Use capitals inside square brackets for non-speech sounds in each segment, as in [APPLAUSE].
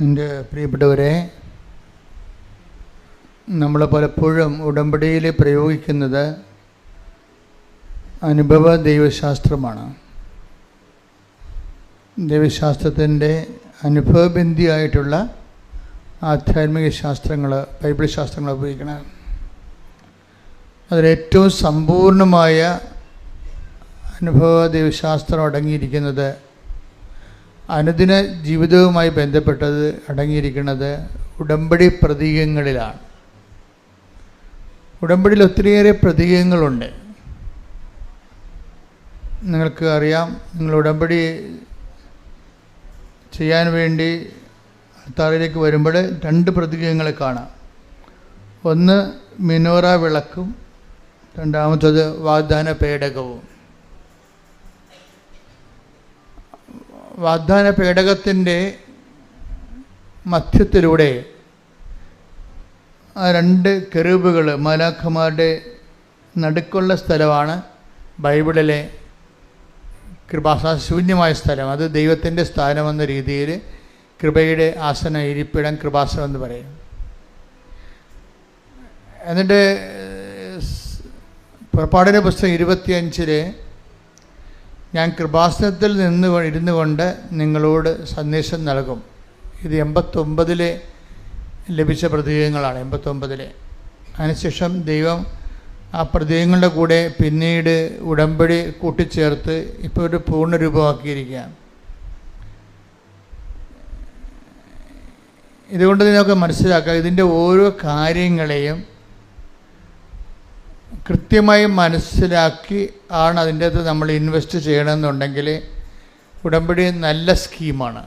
എന്റെ പ്രിയപ്പെട്ടവരെ നമ്മൾ പലപ്പോഴും ഉടമ്പടിയിൽ പ്രയോഗിക്കുന്നത് അനുഭവ ദൈവശാസ്ത്രമാണ്. ദൈവശാസ്ത്രത്തിന്റെ അനുഭവബന്ധിയായിട്ടുള്ള ആധ്യാത്മിക ശാസ്ത്രങ്ങൾ ബൈബിൾ ശാസ്ത്രങ്ങൾ ഉപയോഗിക്കണം. അതിലേറ്റവും സമ്പൂർണമായ അനുഭവ ദൈവശാസ്ത്രം അടങ്ങിയിരിക്കുന്നത് അനുദിന ജീവിതവുമായി ബന്ധപ്പെട്ടത് അടങ്ങിയിരിക്കുന്നത് ഉടമ്പടി പ്രതീകങ്ങളിലാണ്. ഉടമ്പടിയിൽ ഒത്തിരിയേറെ പ്രതീകങ്ങളുണ്ട്. നിങ്ങൾക്ക് അറിയാം നിങ്ങൾ ഉടമ്പടി ചെയ്യാൻ വേണ്ടി അത്താറിലേക്ക് വരുമ്പോൾ രണ്ട് പ്രതീകങ്ങൾ കാണാം. ഒന്ന് മിനോറ വിളക്കും രണ്ടാമത്തത് വാഗ്ദാന പേടകവും. വാഗ്ദാന പേടകത്തിന്റെ മധ്യത്തിലൂടെ ആ രണ്ട് കെറൂബുകൾ മലാഖമാരുടെ നടുക്കുള്ള സ്ഥലമാണ്. ബൈബിളിലെ കൃപാസനശൂന്യമായ സ്ഥലം. അത് ദൈവത്തിന്റെ സ്ഥാനമെന്ന രീതിയിൽ കൃപയുടെ ആസന ഇരിപ്പിടം കൃപാസനം എന്ന് പറയും. എന്നിട്ട് പുറപ്പാടിന്റെ പുസ്തകം ഇരുപത്തിയഞ്ചിൽ ഞാൻ കൃപാസനത്തിൽ നിന്ന് ഇരുന്നു കൊണ്ട് നിങ്ങളോട് സന്ദേശം നൽകും. ഇത് എൺപത്തൊമ്പതിലെ ലഭിച്ച പ്രതീകങ്ങളാണ് എൺപത്തൊമ്പതിലെ. അതിനുശേഷം ദൈവം ആ പ്രതീകങ്ങളുടെ കൂടെ പിന്നീട് ഉടമ്പടി കൂട്ടിച്ചേർത്ത് ഇപ്പോൾ ഒരു പൂർണരൂപമാക്കിയിരിക്കുകയാണ്. ഇതുകൊണ്ട് നിങ്ങൾക്ക് മനസ്സിലാക്കാം ഇതിന്റെ ഓരോ കാര്യങ്ങളെയും കൃത്യമായി മനസ്സിലാക്കി ആണ് അതിന്റെ അകത്ത് നമ്മൾ ഇൻവെസ്റ്റ് ചെയ്യണമെന്നുണ്ടെങ്കിൽ ഉടമ്പടി നല്ല സ്കീമാണ്.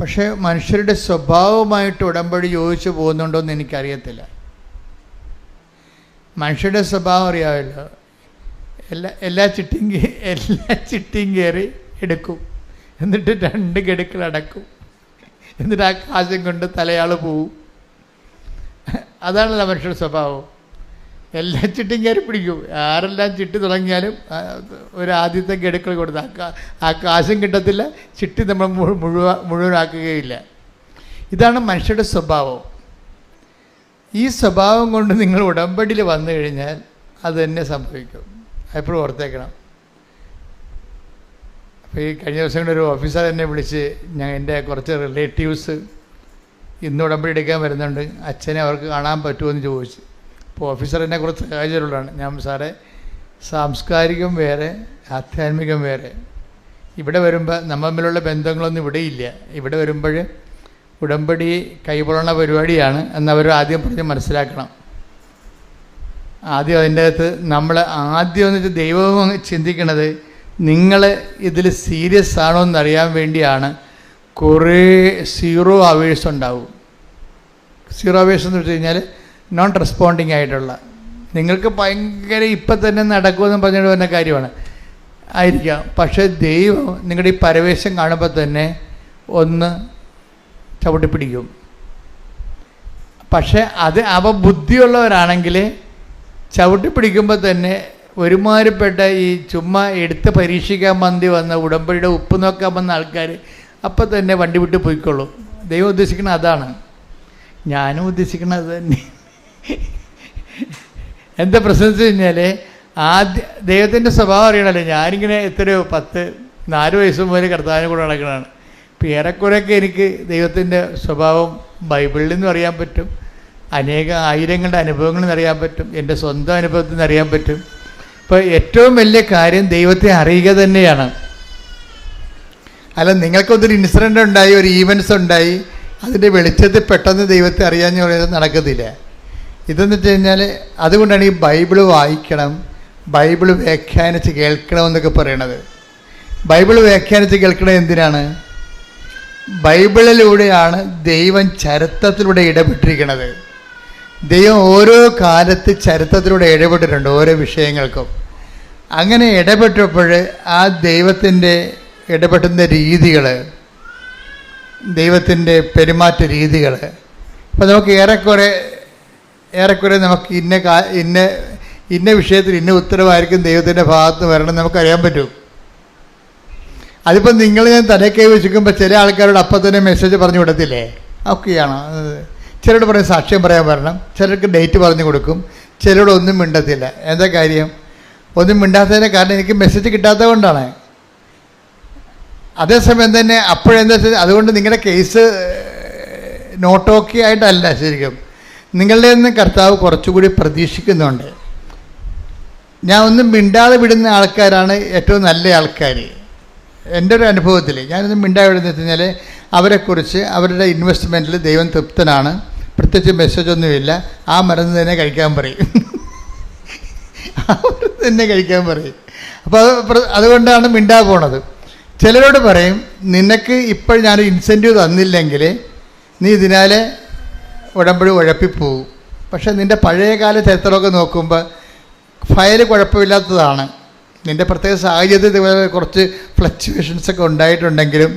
പക്ഷേ മനുഷ്യരുടെ സ്വഭാവമായിട്ട് ഉടമ്പടി യോജിച്ച് പോകുന്നുണ്ടോ എന്ന് എനിക്കറിയത്തില്ല. മനുഷ്യരുടെ സ്വഭാവം അറിയാമല്ലോ. എല്ലാ എല്ലാ ചിട്ടിയും എല്ലാ ചിട്ടിയും കയറി എടുക്കും. എന്നിട്ട് രണ്ട് ഗഡുക്കൾ അടക്കും. എന്നിട്ട് ആ കാശം കൊണ്ട് തലയാൾ പോവും. അതാണല്ലോ മനുഷ്യരുടെ സ്വഭാവം. എല്ലാം ചിട്ടിയും കയറി പിടിക്കും. ആരെല്ലാം ചിട്ടി തുടങ്ങിയാലും ഒരു ആദ്യത്തെ ഗഡുക്കൾ കൊടുത്ത് ആ കാശും കിട്ടത്തില്ല ചിട്ടി നമ്മൾ മുഴു മുഴുവ മുഴുവനാക്കുകയില്ല. ഇതാണ് മനുഷ്യരുടെ സ്വഭാവം. ഈ സ്വഭാവം കൊണ്ട് നിങ്ങൾ ഉടമ്പടിയിൽ വന്നു കഴിഞ്ഞാൽ അത് തന്നെ സംഭവിക്കും. എപ്പോഴും ഓർത്തേക്കണം. അപ്പോൾ ഈ കഴിഞ്ഞ ദിവസം ഒരു ഓഫീസർ എന്നെ വിളിച്ച് ഞാൻ എന്റെ കുറച്ച് റിലേറ്റീവ്സ് ഇന്ന് ഉടമ്പടി എടുക്കാൻ വരുന്നുണ്ട്. അച്ഛനെ അവർക്ക് കാണാൻ പറ്റുമോ ചോദിച്ചു. അപ്പോൾ ഓഫീസർ എന്നെ കുറച്ച് സഹായിച്ചിട്ടുള്ളതാണ് ഞാൻ സാറേ സാംസ്കാരികം വേറെ ആധ്യാത്മികം വേറെ. ഇവിടെ വരുമ്പോൾ നമ്മൾ തമ്മിലുള്ള ബന്ധങ്ങളൊന്നും ഇവിടെയില്ല ഇവിടെ വരുമ്പോൾ ഉടമ്പടി കൈപൊള്ളണ പരിപാടിയാണ് എന്നവർ ആദ്യം പറഞ്ഞ് മനസ്സിലാക്കണം. ആദ്യം അതിന്റെ അകത്ത് നമ്മൾ ആദ്യം എന്നിട്ട് ദൈവം ചിന്തിക്കണത് നിങ്ങൾ ഇതിൽ സീരിയസ് ആണോ എന്നറിയാൻ വേണ്ടിയാണ് കുറേ സീറോ അവേഴ്സ് ഉണ്ടാവും. സീറോ അവേഴ്സ് എന്ന് വെച്ച് കഴിഞ്ഞാൽ നോൺ റെസ്പോണ്ടിങ് ആയിട്ടുള്ള. നിങ്ങൾക്ക് ഭയങ്കര ഇപ്പം തന്നെ നടക്കുമെന്ന് പറഞ്ഞിട്ട് വരുന്ന കാര്യമാണ്. ആയിരിക്കാം. പക്ഷേ ദൈവം നിങ്ങളുടെ ഈ പരവേശം കാണുമ്പോൾ തന്നെ ഒന്ന് ചവിട്ടി പിടിക്കും പക്ഷേ അത് അവ ബുദ്ധിയുള്ളവരാണെങ്കിൽ ചവിട്ടി പിടിക്കുമ്പോൾ തന്നെ ഒരുമാതിരിപ്പെട്ട ഈ ചുമ്മാ എടുത്ത് പരീക്ഷിക്കാൻ മന്തി വന്ന ഉടമ്പടിയുടെ ഉപ്പ് നോക്കാൻ വന്ന ആൾക്കാർ അപ്പം തന്നെ വണ്ടി വിട്ട് പോയിക്കോളൂ. ദൈവം ഉദ്ദേശിക്കുന്നത് അതാണ്. ഞാനും ഉദ്ദേശിക്കുന്നത് അത് തന്നെ. എന്താ പ്രശ്നം വെച്ച് കഴിഞ്ഞാൽ ആദ്യ ദൈവത്തിന്റെ സ്വഭാവം അറിയണമല്ലോ ഞാനിങ്ങനെ എത്രയോ പത്ത് നാല് വയസ്സ് മുതൽ കർത്താവിനെ കൂടെ നടക്കണതാണ്. ഇപ്പം ഏറെക്കുറെയൊക്കെ എനിക്ക് ദൈവത്തിന്റെ സ്വഭാവം ബൈബിളിൽ നിന്നും അറിയാൻ പറ്റും. അനേക ആയിരങ്ങളുടെ അനുഭവങ്ങളിൽ നിന്ന് അറിയാൻ പറ്റും. എന്റെ സ്വന്തം അനുഭവത്തിൽ നിന്ന് അറിയാൻ പറ്റും. ഇപ്പോൾ ഏറ്റവും വലിയ കാര്യം ദൈവത്തെ അറിയുക തന്നെയാണ്. അല്ല നിങ്ങൾക്കൊന്നൊരു ഇൻസിഡന്റ് ഉണ്ടായി ഒരു ഈവൻസ് ഉണ്ടായി. അതിന്റെ വെളിച്ചത്തിൽ പെട്ടെന്ന് ദൈവത്തെ അറിയാമെന്ന് പറയുന്നത് നടക്കത്തില്ല ഇതെന്ന് വെച്ച് കഴിഞ്ഞാൽ അതുകൊണ്ടാണ് ഈ ബൈബിൾ വായിക്കണം ബൈബിൾ വ്യാഖ്യാനിച്ച് കേൾക്കണമെന്നൊക്കെ പറയണത്. ബൈബിൾ വ്യാഖ്യാനിച്ച് കേൾക്കണത് എന്തിനാണ്? ബൈബിളിലൂടെയാണ് ദൈവം ചരിത്രത്തിലൂടെ ഇടപെട്ടിരിക്കുന്നത് ദൈവം ഓരോ കാലത്ത് ചരിത്രത്തിലൂടെ ഇടപെട്ടിട്ടുണ്ട് ഓരോ വിഷയങ്ങൾക്കും. അങ്ങനെ ഇടപെട്ടപ്പോൾ ആ ദൈവത്തിന്റെ ഇടപെട്ടുന്ന രീതികൾ ദൈവത്തിന്റെ പെരുമാറ്റ രീതികൾ ഇപ്പോൾ നമുക്ക് ഏറെക്കുറെ ഏറെക്കുറെ നമുക്ക് ഇന്ന കാ ഇന്ന ഇന്ന വിഷയത്തിൽ ഇന്ന ഉത്തരവായിരിക്കും ദൈവത്തിന്റെ ഭാഗത്ത് വരണം നമുക്കറിയാൻ പറ്റും. അതിപ്പോൾ നിങ്ങൾ ഞാൻ തലക്കൈ വെച്ചിരിക്കുമ്പോൾ ചില ആൾക്കാരോട് അപ്പം തന്നെ മെസ്സേജ് പറഞ്ഞു വിടത്തില്ലേ? ഒക്കെയാണോ. ചിലരോട് പറയും സാക്ഷ്യം പറയാൻ വരണം. ചിലർക്ക് ഡേറ്റ് പറഞ്ഞു കൊടുക്കും. ചിലരോട് ഒന്നും മിണ്ടത്തില്ല. എന്താ കാര്യം? ഒന്നും മിണ്ടാത്തതിന്റെ കാരണം എനിക്ക് മെസ്സേജ് കിട്ടാത്തത് കൊണ്ടാണ്. അതേസമയം തന്നെ അപ്പോഴെന്താ അതുകൊണ്ട് നിങ്ങളുടെ കേസ് നോട്ട് ഓക്കെ ആയിട്ടല്ല ശരിക്കും. നിങ്ങളുടെ നിന്ന് കർത്താവ് കുറച്ചുകൂടി പ്രതീക്ഷിക്കുന്നുണ്ട്. ഞാൻ ഒന്നും മിണ്ടാതെ വിടുന്ന ആൾക്കാരാണ് ഏറ്റവും നല്ല ആൾക്കാർ എന്റെ ഒരു അനുഭവത്തിൽ ഞാനൊന്നും മിണ്ടാതെ വെച്ച് കഴിഞ്ഞാൽ അവരെക്കുറിച്ച് അവരുടെ ഇൻവെസ്റ്റ്മെന്റിൽ ദൈവം തൃപ്തനാണ്. പ്രത്യേകിച്ച് മെസ്സേജ് ഒന്നുമില്ല ആ മരുന്ന് തന്നെ കഴിക്കാൻ പറയും. [LAUGHS] മരുന്ന് തന്നെ കഴിക്കാൻ പറയും. അപ്പോൾ അതുകൊണ്ടാണ് മിണ്ടാ പോണത്. ചിലരോട് പറയും നിനക്ക് ഇപ്പോൾ ഞാൻ ഇൻസെന്റീവ് തന്നില്ലെങ്കിൽ നീ ഇതിനാലെ ഉടമ്പടി ഉഴപ്പിപ്പോവും. പക്ഷേ നിന്റെ പഴയകാല ചരിത്രമൊക്കെ നോക്കുമ്പോൾ ഫയൽ കുഴപ്പമില്ലാത്തതാണ്. നിന്റെ പ്രത്യേക സാഹചര്യത്തിൽ ഇതുപോലെ കുറച്ച് ഫ്ലക്ച്വേഷൻസ് ഒക്കെ ഉണ്ടായിട്ടുണ്ടെങ്കിലും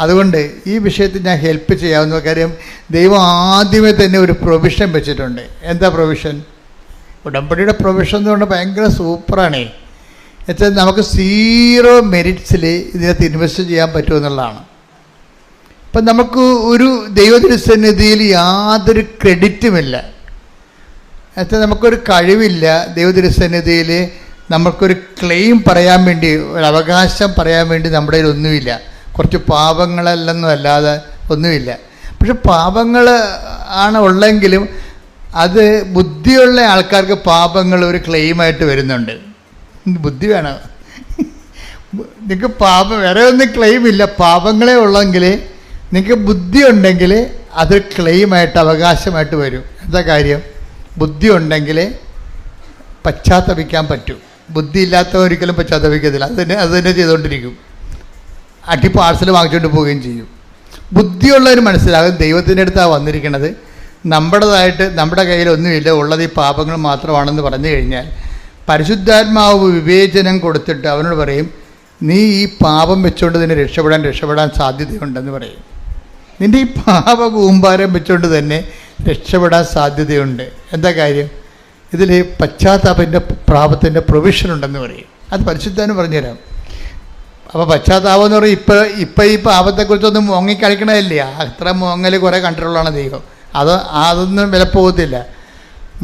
അതുകൊണ്ട് ഈ വിഷയത്തിൽ ഞാൻ ഹെൽപ്പ് ചെയ്യാവുന്ന കാര്യം ദൈവം ആദ്യമേ തന്നെ ഒരു പ്രൊവിഷൻ വെച്ചിട്ടുണ്ട്. എന്താ പ്രൊവിഷൻ ഉടമ്പടിയുടെ പ്രൊവിഷൻ എന്ന് പറഞ്ഞാൽ ഭയങ്കര സൂപ്പറാണേ എന്നുവെച്ചാൽ നമുക്ക് സീറോ മെരിറ്റ്സിൽ ഇതിനകത്ത് ഇൻവെസ്റ്റ് ചെയ്യാൻ പറ്റുമെന്നുള്ളതാണ് ഇപ്പം നമുക്ക് ഒരു ദൈവതിരുസന്നിധിയിൽ യാതൊരു ക്രെഡിറ്റുമില്ല. എന്നുവെച്ചാൽ നമുക്കൊരു കഴിവില്ല ദൈവതിരുസന്നിധിയിൽ നമുക്കൊരു ക്ലെയിം പറയാൻ വേണ്ടി ഒരു അവകാശം പറയാൻ വേണ്ടി നമ്മുടെ കയ്യിൽ ഒന്നുമില്ല. കുറച്ച് പാപങ്ങളല്ലെന്നും അല്ലാതെ ഒന്നുമില്ല. പക്ഷെ പാപങ്ങൾ ആണ് ഉള്ളെങ്കിലും അത് ബുദ്ധിയുള്ള ആൾക്കാർക്ക് പാപങ്ങൾ ഒരു ക്ലെയിമായിട്ട് വരുന്നുണ്ട്. ബുദ്ധി വേണം? നിങ്ങൾക്ക് പാപം വേറെ ഒന്നും ക്ലെയിം ഇല്ല. പാപങ്ങളെ ഉള്ളെങ്കിൽ നിങ്ങൾക്ക് ബുദ്ധി ഉണ്ടെങ്കിൽ അത് ക്ലെയിമായിട്ട് അവകാശമായിട്ട് വരും. എന്താ കാര്യം? ബുദ്ധി ഉണ്ടെങ്കിൽ പശ്ചാത്തപിക്കാൻ പറ്റും. ബുദ്ധി ഇല്ലാത്തവർ ഒരിക്കലും പശ്ചാത്തപിക്കത്തില്ല. അത് തന്നെ അത് തന്നെ ചെയ്തുകൊണ്ടിരിക്കും. അടി പാഴ്സൽ വാങ്ങിച്ചുകൊണ്ട് പോവുകയും ചെയ്യും. ബുദ്ധിയുള്ളവർ മനസ്സിലാകും ദൈവത്തിന്റെ അടുത്താണ് വന്നിരിക്കുന്നത് നമ്മുടേതായിട്ട് നമ്മുടെ കയ്യിലൊന്നുമില്ല ഉള്ളത് ഈ പാപങ്ങൾ മാത്രമാണെന്ന് പറഞ്ഞു കഴിഞ്ഞാൽ പരിശുദ്ധാത്മാവ് വിവേചനം കൊടുത്തിട്ട് അവനോട് പറയും നീ ഈ പാപം വെച്ചുകൊണ്ട് തന്നെ രക്ഷപ്പെടാൻ രക്ഷപ്പെടാൻ സാധ്യതയുണ്ടെന്ന് പറയും. നിന്റെ ഈ പാപ കൂമ്പാരം വെച്ചുകൊണ്ട് തന്നെ രക്ഷപ്പെടാൻ സാധ്യതയുണ്ട്. എന്താ കാര്യം? ഇതിൽ പശ്ചാത്താപത്തിന്റെ പ്രാപത്തിന്റെ പ്രൊവിഷൻ ഉണ്ടെന്ന് പറയും. അത് പരിശുദ്ധാനം പറഞ്ഞുതരാം. അപ്പോൾ പശ്ചാത്താപം എന്ന് പറയും ഇപ്പം ഇപ്പം ഈ പാപത്തെക്കുറിച്ചൊന്നും മോങ്ങി കളിക്കണതല്ലേ? അത്ര മോങ്ങൽ കുറേ കണ്ടിട്ടുള്ളതാണ് ദൈവം. അത് അതൊന്നും വിലപ്പോകത്തില്ല. മോങ്ങൽ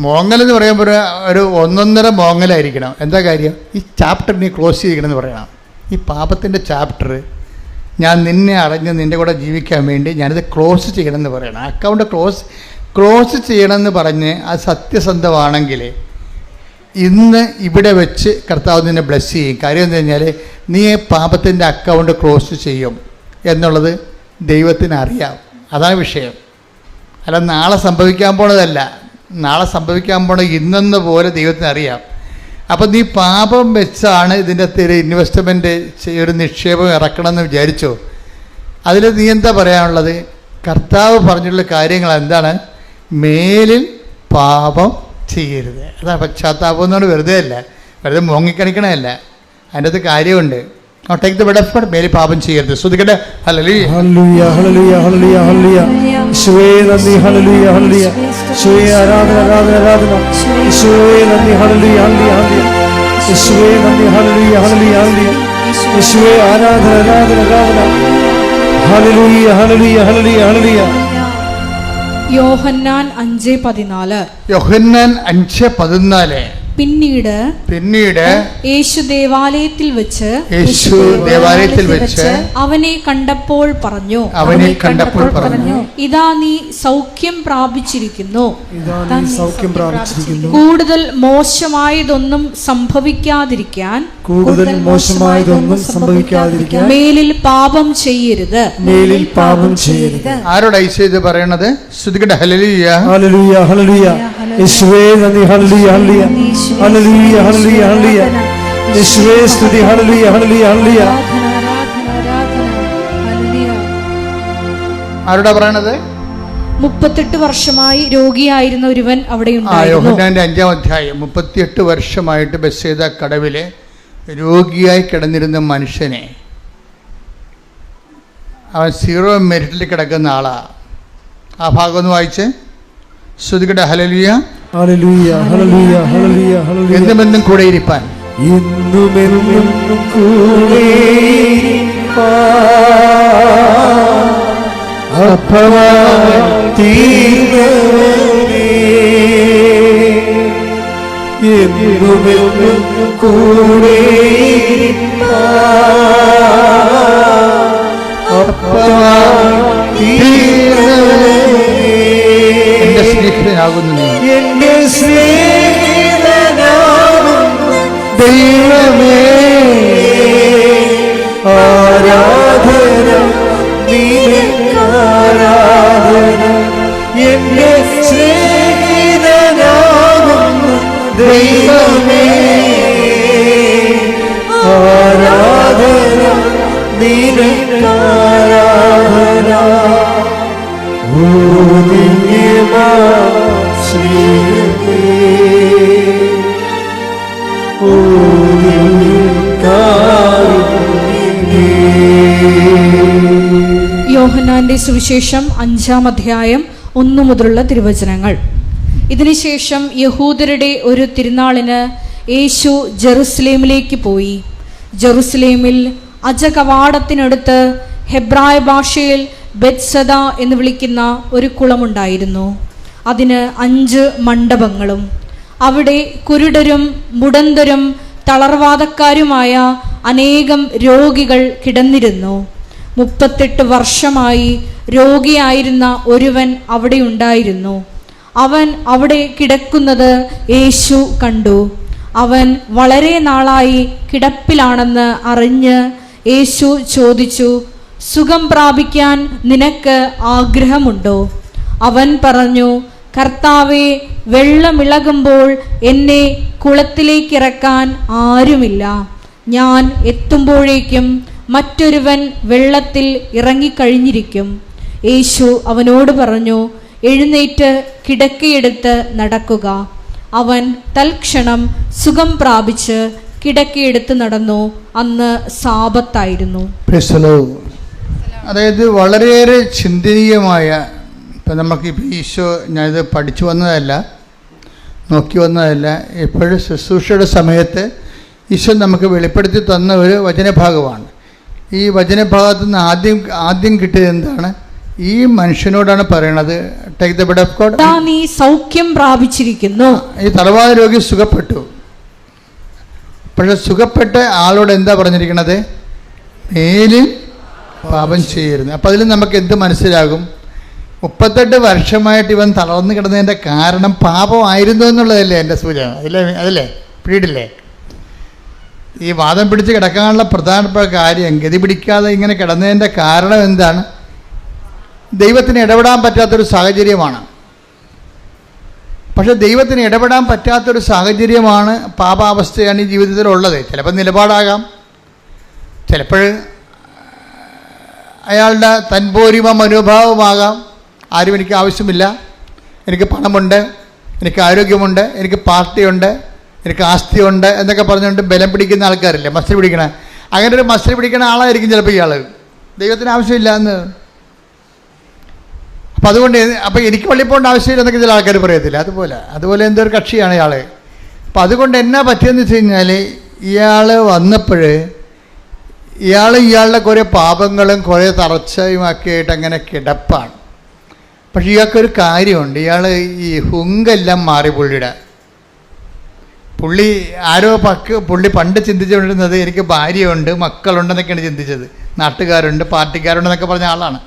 എന്ന് പറയുമ്പോൾ ഒരു- ഒന്നൊന്നര മോങ്ങലായിരിക്കണം. എന്താ കാര്യം? ഈ ചാപ്റ്റർ നീ ക്ലോസ് ചെയ്യണമെന്ന് പറയണം. ഈ പാപത്തിന്റെ ചാപ്റ്റർ ഞാൻ നിന്നെ അറിഞ്ഞ് നിന്റെ കൂടെ ജീവിക്കാൻ വേണ്ടി ഞാനിത് ക്ലോസ് ചെയ്യണമെന്ന് പറയണം. അക്കൗണ്ട് ക്ലോസ് ക്ലോസ് ചെയ്യണമെന്ന് പറഞ്ഞ് അത് സത്യസന്ധമാണെങ്കിൽ ഇന്ന് ഇവിടെ വെച്ച് കർത്താവ് നിന്നെ ബ്ലെസ് ചെയ്യും. കാര്യം എന്ന് കഴിഞ്ഞാൽ നീ പാപത്തിന്റെ അക്കൗണ്ട് ക്ലോസ് ചെയ്യും എന്നുള്ളത് ദൈവത്തിന് അറിയാം. അതാണ് വിഷയം. അല്ല നാളെ സംഭവിക്കാൻ പോണതല്ല. നാളെ സംഭവിക്കാൻ പോണ ഇന്നെന്ന പോലെ ദൈവത്തിന് അറിയാം. അപ്പം നീ പാപം വെച്ചാണ് ഇതിന്റെ അകത്ത് ഇൻവെസ്റ്റ്മെന്റ് ഒരു നിക്ഷേപം ഇറക്കണമെന്ന് വിചാരിച്ചോ? അതിൽ നീ എന്താ പറയാനുള്ളത്? കർത്താവ് പറഞ്ഞിട്ടുള്ള കാര്യങ്ങൾ എന്താണ്? മേലിൽ പാപം ചെയ്യരുത്. അതാണ് പശ്ചാത്താപം എന്നോട് വെറുതെ അല്ല വെറുതെ മുങ്ങിക്കണിക്കണമല്ല അതിന്റെ അകത്ത് കാര്യമുണ്ട്. ടേക്ക് ദ ബെഡ് മേലിൽ പാപം ചെയ്യരുത്. ശ്രദ്ധിക്കട്ടെ അല്ലല്ലേ ഹല്ലേലൂയ ഹല്ലേലൂയ ഹല്ലേലൂയ ഹല്ലേലൂയ. യേശുവേ നന്ദി ഹല്ലേലൂയ ഹല്ലേലൂയ. യേശുവേ ആരാധന ആരാധന ആരാധന. യേശുവേ നന്ദി ഹല്ലേലൂയ ഹല്ലേലൂയ ഹല്ലേലൂയ. യേശുവേ നന്ദി ഹല്ലേലൂയ ഹല്ലേലൂയ ഹല്ലേലൂയ. യേശുവേ ആരാധന ആരാധന ആരാധന. ഹല്ലേലൂയ ഹല്ലേലൂയ ഹല്ലേലൂയ ഹല്ലേലൂയ. യോഹന്നാൻ അഞ്ച് പതിനാല്. യോഹന്നാൻ അഞ്ച് പതിനാല്. പിന്നീട് പിന്നീട് യേശു ദേവാലയത്തിൽ വെച്ച് യേശു ദേവാലയത്തിൽ വെച്ച് അവനെ കണ്ടപ്പോൾ പറഞ്ഞു. അവനെ കണ്ടപ്പോൾ പറഞ്ഞു. ഇതാ നീ സൗഖ്യം പ്രാപിച്ചിരിക്കുന്നു. ഇതാ നീ സൗഖ്യം പ്രാപിച്ചിരിക്കുന്നു. കൂടുതൽ മോശമായതൊന്നും സംഭവിക്കാതിരിക്കാൻ കൂടുതൽ മോശമായതൊന്നും സംഭവിക്കാതിരിക്കാൻ മേലിൽ പാപം ചെയ്യരുത്. മേലിൽ പാപം ചെയ്യരുത്. ആരോട് ഐശ്വര്യ ഇത് പറയണത്? ശ്രുതികട്ടെ ഹലലിയ യേശുവേ നന്ദി യേശുവേ സ്തുതി ഹല്ലേലൂയ ഹല്ലേലൂയ ഹല്ലേലൂയ. ആരോടാ പറയണത്? മുപ്പത്തെട്ട് വർഷമായി രോഗിയായിരുന്ന ഒരുവൻ അവിടെ അഞ്ചാം അധ്യായം മുപ്പത്തിയെട്ട് വർഷമായിട്ട് ബസ്സേത കടവിൽ രോഗിയായി കിടന്നിരുന്ന മനുഷ്യനെ അവൻ സീറോ മെരിറ്റിൽ കിടക്കുന്ന ആളാ. ആ ഭാഗം ഒന്ന് വായിച്ച്. ശ്രുതികട ഹലലിയ എന്നുമെന്നും കൂടെ ഇരിപ്പാൻ. എന്നുമെന്നും കൂടെ അപ്പവാൻ തീർന്നവനേ എന്നുമെന്നും കൂടെ എന്റെ സ്നേഹിതനാകുന്നു നീ. എന്റെ സ്നേഹിതനാകുന്നു ദൈവമേ. ആരാധന നിനക്കാരാധന എന്റെ സ്നേഹിതനാകുന്നു യോഹന്നാന്റെ സുവിശേഷം അഞ്ചാം അധ്യായം ഒന്നു മുതലുള്ള തിരുവചനങ്ങൾ. ഇതിനുശേഷം യഹൂദരുടെ ഒരു തിരുനാളിന് യേശു ജെറുസലേമിലേക്ക് പോയി. ജെറുസലേമിൽ അജകവാടത്തിനടുത്ത് ഹെബ്രായ ഭാഷയിൽ ബെത്സദ എന്ന് വിളിക്കുന്ന ഒരു കുളമുണ്ടായിരുന്നു. അതിന് അഞ്ച് മണ്ഡപങ്ങളും അവിടെ കുരുടരും മുടന്തരും തളർവാദക്കാരുമായ അനേകം രോഗികൾ കിടന്നിരുന്നു. മുപ്പത്തെട്ട് വർഷമായി രോഗിയായിരുന്ന ഒരുവൻ അവിടെ ഉണ്ടായിരുന്നു. അവൻ അവിടെ കിടക്കുന്നത് യേശു കണ്ടു. അവൻ വളരെ നാളായി കിടപ്പിലാണെന്ന് അറിഞ്ഞ് യേശു ചോദിച്ചു സുഖം പ്രാപിക്കാൻ നിനക്ക് ആഗ്രഹമുണ്ടോ? അവൻ പറഞ്ഞു കർത്താവെ വെള്ളമിളകുമ്പോൾ എന്നെ കുളത്തിലേക്കിറക്കാൻ ആരുമില്ല. ഞാൻ എത്തുമ്പോഴേക്കും മറ്റൊരുവൻ വെള്ളത്തിൽ ഇറങ്ങിക്കഴിഞ്ഞിരിക്കും. യേശു അവനോട് പറഞ്ഞു എഴുന്നേറ്റ് കിടക്കയെടുത്ത് നടക്കുക. അവൻ തൽക്ഷണം സുഖം പ്രാപിച്ച് കിടക്കയെടുത്ത് നടന്നു. അന്ന് സാപത്തായിരുന്നു അതായത് വളരെയേറെ ചിന്തനീയമായ ഇപ്പം നമുക്ക് ഇപ്പം ഈശോ ഞാനിത് പഠിച്ചു വന്നതല്ല നോക്കി വന്നതല്ല എപ്പോഴും ശുശ്രൂഷയുടെ സമയത്ത് ഈശോ നമുക്ക് വെളിപ്പെടുത്തി തന്ന ഒരു വചനഭാഗമാണ്. ഈ വചനഭാഗത്തു നിന്ന് ആദ്യം ആദ്യം കിട്ടിയത് എന്താണ്? ഈ മനുഷ്യനോടാണ് പറയണത്. Take the bed of God നീ സൗഖ്യം പ്രാപിച്ചിരിക്കുന്നു. ഈ തലവാദ രോഗി സുഖപ്പെട്ടു. പക്ഷെ സുഖപ്പെട്ട ആളോട് എന്താ പറഞ്ഞിരിക്കണത്? മേലിൽ പാപം ചെയ്യരുത്. അപ്പം അതിൽ നമുക്ക് എന്ത് മനസ്സിലാകും? മുപ്പത്തെട്ട് വർഷമായിട്ട് ഇവൻ തളർന്നു കിടന്നതിന്റെ കാരണം പാപമായിരുന്നു എന്നുള്ളതല്ലേ എന്റെ സൂചന. അതിലെ അതല്ലേ? പിടിയിടില്ലേ ഈ വാദം പിടിച്ച് കിടക്കാനുള്ള പ്രധാനപ്പെട്ട കാര്യം ഗതി പിടിക്കാതെ ഇങ്ങനെ കിടന്നതിന്റെ കാരണം എന്താണ്? ദൈവത്തിന് ഇടപെടാൻ പറ്റാത്തൊരു സാഹചര്യമാണ്. പക്ഷെ ദൈവത്തിന് ഇടപെടാൻ പറ്റാത്തൊരു സാഹചര്യമാണ് പാപാവസ്ഥയാണ് ഈ ജീവിതത്തിൽ ഉള്ളത് ചിലപ്പോൾ നിലപാടാകാം. ചിലപ്പോൾ അയാളുടെ തൻപോരിമ മനോഭാവമാകാം. ആരും എനിക്ക് ആവശ്യമില്ല. എനിക്ക് പണമുണ്ട്. എനിക്ക് ആരോഗ്യമുണ്ട്. എനിക്ക് പാർട്ടിയുണ്ട്. എനിക്ക് ആസ്തിയുണ്ട് എന്നൊക്കെ പറഞ്ഞുകൊണ്ട് ബലം പിടിക്കുന്ന ആൾക്കാരില്ലേ? മസ്തി പിടിക്കണ. അങ്ങനെ ഒരു മസ്തി പിടിക്കുന്ന ആളായിരിക്കും ചിലപ്പോൾ ഇയാൾ ദൈവത്തിന് ആവശ്യമില്ല എന്ന്. അപ്പം അതുകൊണ്ട് അപ്പം എനിക്ക് പള്ളി പോകേണ്ട ആവശ്യമില്ല എന്നൊക്കെ ചില ആൾക്കാർ പറയത്തില്ല. അതുപോലെ അതുപോലെ എന്തൊരു കക്ഷിയാണ് ഇയാൾ അപ്പം അതുകൊണ്ട് എന്നാ പറ്റിയെന്ന് വെച്ച് കഴിഞ്ഞാൽ ഇയാൾ വന്നപ്പോൾ ഇയാൾ ഇയാളുടെ കുറേ പാപങ്ങളും കുറേ തറച്ചയുമൊക്കെയായിട്ട് അങ്ങനെ കിടപ്പാണ്. പക്ഷേ ഇയാൾക്കൊരു കാര്യമുണ്ട്. ഇയാൾ ഈ ഹുങ്കെല്ലാം മാറി പുള്ളിയുടെ. പുള്ളി ആരോ പക്ക് പുള്ളി പണ്ട് ചിന്തിച്ചുകൊണ്ടിരുന്നത് എനിക്ക് ഭാര്യയുണ്ട് മക്കളുണ്ടെന്നൊക്കെയാണ് ചിന്തിച്ചത്. നാട്ടുകാരുണ്ട് പാർട്ടിക്കാരുണ്ടെന്നൊക്കെ പറഞ്ഞ ആളാണ്.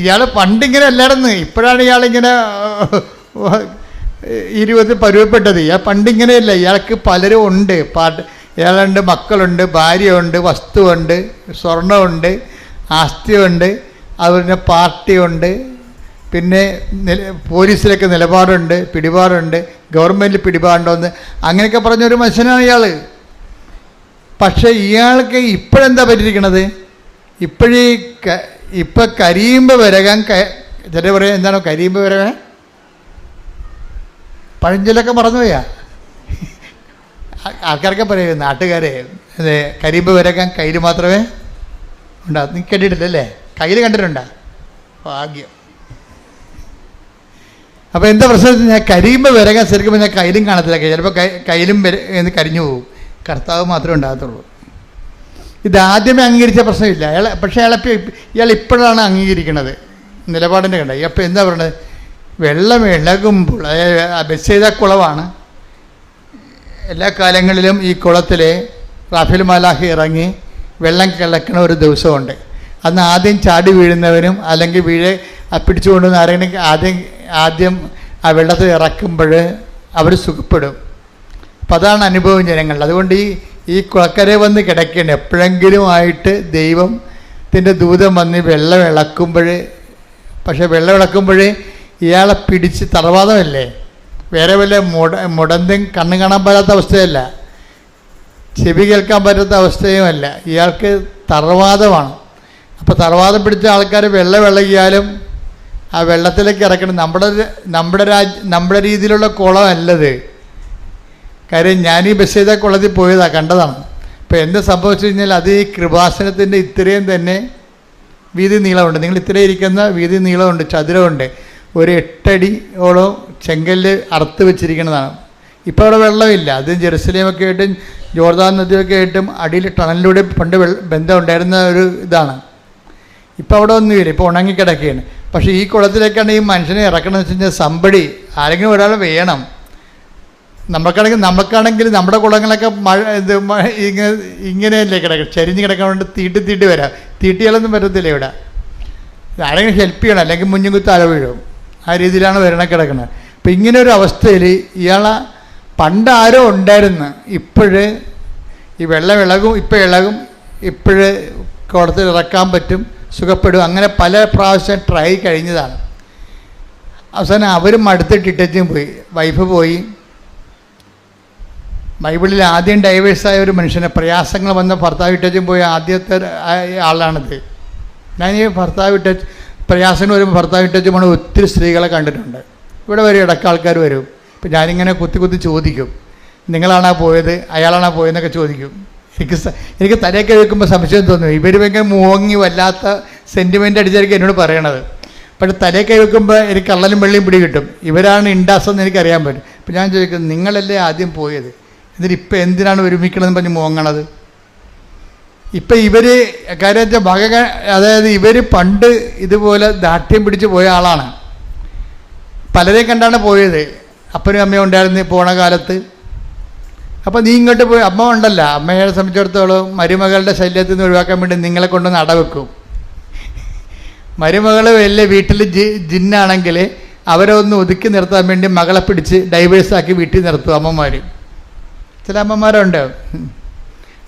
ഇയാൾ പണ്ടിങ്ങനെ അല്ലായിരുന്നു. ഇപ്പോഴാണ് ഇയാളിങ്ങനെ ഇരുപത് പരുവപ്പെട്ടത്. ഇയാൾ പണ്ടിങ്ങനെയല്ല. ഇയാൾക്ക് പലരും ഉണ്ട്. പാട്ട് ഇയാളുണ്ട് മക്കളുണ്ട് ഭാര്യയുണ്ട് വസ്തുവുണ്ട് സ്വർണമുണ്ട് ആസ്തിയുണ്ട് അതുപോലെ പാർട്ടിയുണ്ട്. പിന്നെ പോലീസിലൊക്കെ നിലപാടുണ്ട് പിടിപാടുണ്ട് ഗവൺമെന്റ് പിടിപാടുണ്ടോന്ന്. അങ്ങനെയൊക്കെ പറഞ്ഞൊരു മനുഷ്യനാണ് ഇയാൾ പക്ഷേ ഇയാൾക്ക് ഇപ്പോഴെന്താ പറ്റിയിരിക്കണത്? ഇപ്പോഴീ ഇപ്പം കരിയുമ്പ് വിരകാൻ ചെറിയ പറയാം? എന്താണ് വരക വിരകാൻ? പഴഞ്ചൊല്ലൊക്കെ മറന്നുപോയാ? ആൾക്കാരൊക്കെ പറയും നാട്ടുകാരെ അതെ കരിമ്പ് വരക്കാൻ കയ്യിൽ മാത്രമേ ഉണ്ടാ നീ കേട്ടിട്ടില്ലല്ലേ കയ്യിൽ കണ്ടിട്ടുണ്ടാ? ഭാഗ്യം. അപ്പോൾ എന്താ പ്രശ്നം ഞാൻ കരിയുമ്പോൾ വിറകാൻ ശരിക്കും ഞാൻ കയ്യിലും കാണത്തില്ല. ചിലപ്പോൾ കയ്യിലും കരിഞ്ഞു പോകും. കർത്താവ് മാത്രമേ ഉണ്ടാകത്തുള്ളൂ. ഇത് ആദ്യമേ അംഗീകരിച്ച പ്രശ്നമില്ല. അയാൾ പക്ഷേ അയാളെ ഇയാൾ ഇപ്പോഴാണ് അംഗീകരിക്കുന്നത്. നിലപാടിന്റെ കണ്ട അപ്പോൾ എന്താ പറയുന്നത് വെള്ളം ഇളകുമ്പോൾ ബസ് ചെയ്ത കുളമാണ് എല്ലാ കാലങ്ങളിലും ഈ കുളത്തിൽ റാഫിൽ മലാഹി ഇറങ്ങി വെള്ളം കിളക്കണ ഒരു ദിവസമുണ്ട്. അന്ന് ആദ്യം ചാടി വീഴുന്നവനും അല്ലെങ്കിൽ വീഴെ പിടിച്ചു കൊണ്ടുവന്ന ആരെങ്കിലും ആദ്യം ആദ്യം ആ വെള്ളത്തിൽ ഇറക്കുമ്പോൾ അവർ സുഖപ്പെടും. അപ്പം അതാണ് അനുഭവം ജനങ്ങൾ അതുകൊണ്ട് ഈ ഈ കുളക്കര വന്ന് കിടക്കണം എപ്പോഴെങ്കിലും ആയിട്ട് ദൈവത്തിന്റെ ദൂതം വന്ന് വെള്ളം ഇളക്കുമ്പോൾ പക്ഷെ വെള്ളം ഇളക്കുമ്പോൾ ഇയാളെ പിടിച്ച് തറവാദമല്ലേ വേറെ വല്ല മുട മുടന്തും കണ്ണ് കാണാൻ പറ്റാത്ത അവസ്ഥയല്ല. ചെവി കേൾക്കാൻ പറ്റാത്ത അവസ്ഥയുമല്ല. ഇയാൾക്ക് തറവാദമാണ് അപ്പോൾ തറവാദം പിടിച്ച ആൾക്കാർ വെള്ളം ഇളകിയാലും ആ വെള്ളത്തിലേക്ക് ഇറക്കണം. നമ്മുടെ നമ്മുടെ രാജ് നമ്മുടെ രീതിയിലുള്ള കുളമല്ലത് കാര്യം ഞാൻ ഈ ചെയ്ത കുളത്തിൽ പോയതാണ് കണ്ടതാണ്. ഇപ്പം എന്ത് സംഭവിച്ചു കഴിഞ്ഞാൽ അത് ഈ കൃപാസനത്തിന്റെ ഇത്രയും തന്നെ വീതി നീളമുണ്ട്. നിങ്ങൾ ഇത്രയും ഇരിക്കുന്ന വീതി നീളമുണ്ട് ചതുരമുണ്ട്. ഒരു എട്ടടിയോളം ചെങ്കല്ല് അറുത്ത് വെച്ചിരിക്കുന്നതാണ്. ഇപ്പോൾ അവിടെ വെള്ളമില്ല. അത് ജെറുസലേമൊക്കെ ആയിട്ടും ജോർദാൻ നദിയൊക്കെ ആയിട്ടും അടിയിൽ ടണലിലൂടെ പണ്ട് ബന്ധം ഉണ്ടായിരുന്ന ഒരു ഇതാണ്. ഇപ്പോൾ അവിടെ ഒന്നുമില്ല. ഇപ്പോൾ ഉണങ്ങിക്കിടക്കുകയാണ്. പക്ഷേ ഈ കുളത്തിലേക്കാണ് ഈ മനുഷ്യനെ ഇറക്കണമെന്ന് വെച്ച് കഴിഞ്ഞാൽ സമ്പടി ആരെങ്കിലും ഒരാൾ വേണം. നമുക്കാണെങ്കിൽ നമുക്കാണെങ്കിൽ നമ്മുടെ കുളങ്ങളൊക്കെ മഴ ഇത് ഇങ്ങനെ ഇങ്ങനെയല്ലേ കിടക്കും ചരിഞ്ഞ് കിടക്കാൻ വേണ്ടി തീട്ടി തീട്ടി വരാം. തീട്ടിയാലൊന്നും പറ്റത്തില്ല ഇവിടെ. ആരെങ്കിലും ഹെൽപ്പ് ചെയ്യണം അല്ലെങ്കിൽ മുഞ്ഞുകുത്ത് അല വീഴും. ആ രീതിയിലാണ് വരണ കിടക്കുന്നത് അപ്പം ഇങ്ങനെ ഒരു അവസ്ഥയിൽ ഇയാളെ പണ്ട് ആരോ ഉണ്ടായിരുന്നു ഇപ്പോഴ് ഈ വെള്ളം ഇളകും ഇപ്പം ഇളകും ഇപ്പോഴ് കുളത്തിൽ ഇറക്കാൻ പറ്റും സുഖപ്പെടും അങ്ങനെ പല പ്രാവശ്യം ട്രൈ കഴിഞ്ഞതാണ്. അവസാനം അവരും അടുത്തിട്ടിട്ടും പോയി. വൈഫ് പോയി. ബൈബിളിൽ ആദ്യം ഡൈവേഴ്സായ ഒരു മനുഷ്യനെ പ്രയാസങ്ങൾ വന്ന ഭർത്താവ് ഇട്ടച്ചും പോയ ആദ്യത്തെ ആളാണിത്. ഞാൻ ഈ ഭർത്താവ് ഇട്ട പ്രയാസങ്ങൾ വരുമ്പോൾ ഭർത്താവ് ഇട്ടച്ചും പോണ ഒത്തിരി സ്ത്രീകളെ കണ്ടിട്ടുണ്ട്. ഇവിടെ വരും ഇടയ്ക്ക് ആൾക്കാർ വരും. ഇപ്പം ഞാനിങ്ങനെ കുത്തി കുത്തി ചോദിക്കും. നിങ്ങളാണോ പോയത്? അയാളാണോ പോയതെന്നൊക്കെ ചോദിക്കും. എനിക്ക് എനിക്ക് തലയൊക്കെ വെക്കുമ്പോൾ സംശയം തോന്നും. ഇവർ ഭയങ്കര മോങ്ങി വല്ലാത്ത സെന്റിമെന്റ് അടിച്ചായിരിക്കും എന്നോട് പറയണത്. പക്ഷെ തലയൊക്കെ വെക്കുമ്പോൾ എനിക്ക് കള്ളലും വെള്ളിയും പിടി കിട്ടും. ഇവരാണ് ഇൻഡാസെന്ന് എനിക്കറിയാൻ പറ്റും. അപ്പം ഞാൻ ചോദിക്കുന്നത് നിങ്ങളല്ലേ ആദ്യം പോയത്? എന്നിട്ട് ഇപ്പം എന്തിനാണ് ഒരുമിക്കണമെന്ന് പറഞ്ഞ് മോങ്ങണത്? ഇപ്പം ഇവർ കാര്യം വെച്ചാൽ അതായത് ഇവർ പണ്ട് ഇതുപോലെ ദാഠ്യം പിടിച്ച് പോയ ആളാണ്. പലരെയും കണ്ടാണ് പോയത്. അപ്പനും അമ്മയും ഉണ്ടായിരുന്നു പോണ കാലത്ത്. അപ്പോൾ നീ ഇങ്ങോട്ട് പോയി അമ്മ ഉണ്ടല്ല. അമ്മയെ സംബന്ധിച്ചിടത്തോളം മരുമകളുടെ ശല്യത്തിൽ നിന്ന് ഒഴിവാക്കാൻ വേണ്ടി നിങ്ങളെ കൊണ്ടുവന്ന് അടവെക്കും മരുമകൾ വലിയ വീട്ടിൽ ജി ജിന്നാണെങ്കിൽ അവരെ ഒന്ന് ഒതുക്കി നിർത്താൻ വേണ്ടി മകളെ പിടിച്ച് ഡൈവേഴ്സാക്കി വീട്ടിൽ നിർത്തും അമ്മമാർ ചില അമ്മമാരുണ്ട്